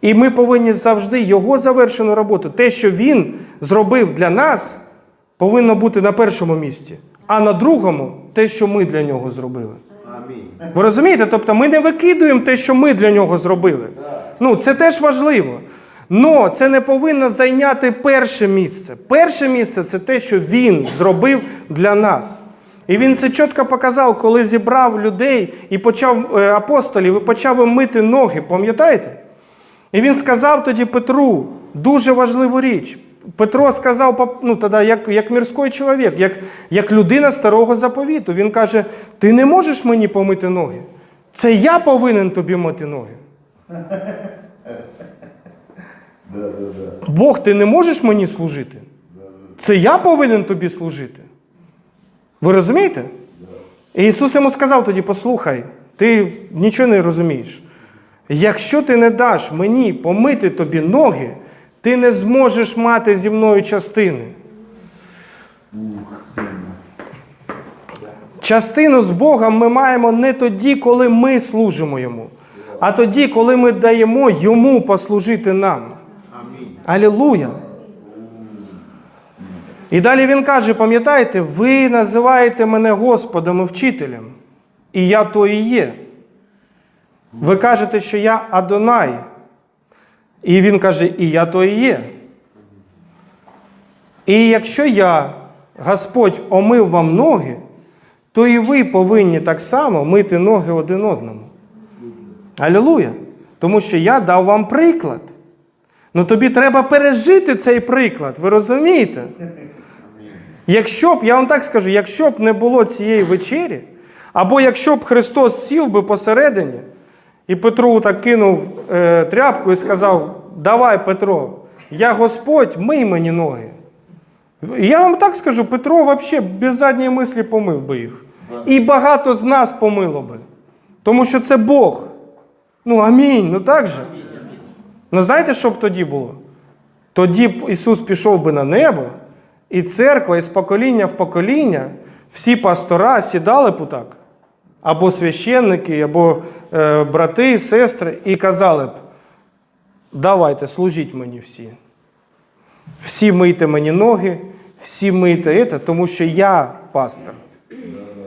І ми повинні завжди його завершену роботу, те, що він зробив для нас, повинно бути на першому місці, а на другому те, що ми для нього зробили. Амінь. Ви розумієте? Тобто ми не викидуємо те, що ми для нього зробили. Ну, це теж важливо. Но це не повинно зайняти перше місце. Перше місце це те, що він зробив для нас. І він це чітко показав, коли зібрав людей і почав е, апостолів і почав їм мити ноги. Пам'ятаєте? І він сказав тоді Петру дуже важливу річ. Петро сказав, ну, тоді, як, як мірський чоловік, як, як людина старого заповіту. Він каже: ти не можеш мені помити ноги. Це я повинен тобі мити ноги. Бог, ти не можеш мені служити. Це я повинен тобі служити. Ви розумієте? І Ісус йому сказав тоді: послухай, ти нічого не розумієш. Якщо ти не даш мені помити тобі ноги, ти не зможеш мати зі мною частини. Частину з Богом ми маємо не тоді, коли ми служимо Йому, а тоді, коли ми даємо Йому послужити нам. Алілуя! І далі він каже: пам'ятаєте, ви називаєте мене Господом і вчителем, і я то і є. Ви кажете, що я Адонай. І він каже, і я то і є. І якщо я, Господь, омив вам ноги, то і ви повинні так само мити ноги один одному. Алілуя! Тому що я дав вам приклад. Ну тобі треба пережити цей приклад, ви розумієте? Якщо б, я вам так скажу, якщо б не було цієї вечері, або якщо б Христос сів би посередині, і Петру так кинув е, тряпку і сказав: Давай, Петро, я Господь, мий мені ноги. Я вам так скажу, Петро взагалі без задньої мислі помив би їх. І багато з нас помило би. Тому що це Бог. Ну амінь, ну так же. Ну знаєте, що б тоді було? Тоді б Ісус пішов би на небо, і церква із покоління в покоління, всі пастора сідали б так, або священники, або е, брати, сестри, і казали б: давайте, служіть мені всі. Всі мийте мені ноги, всі мийте це, тому що я пастор.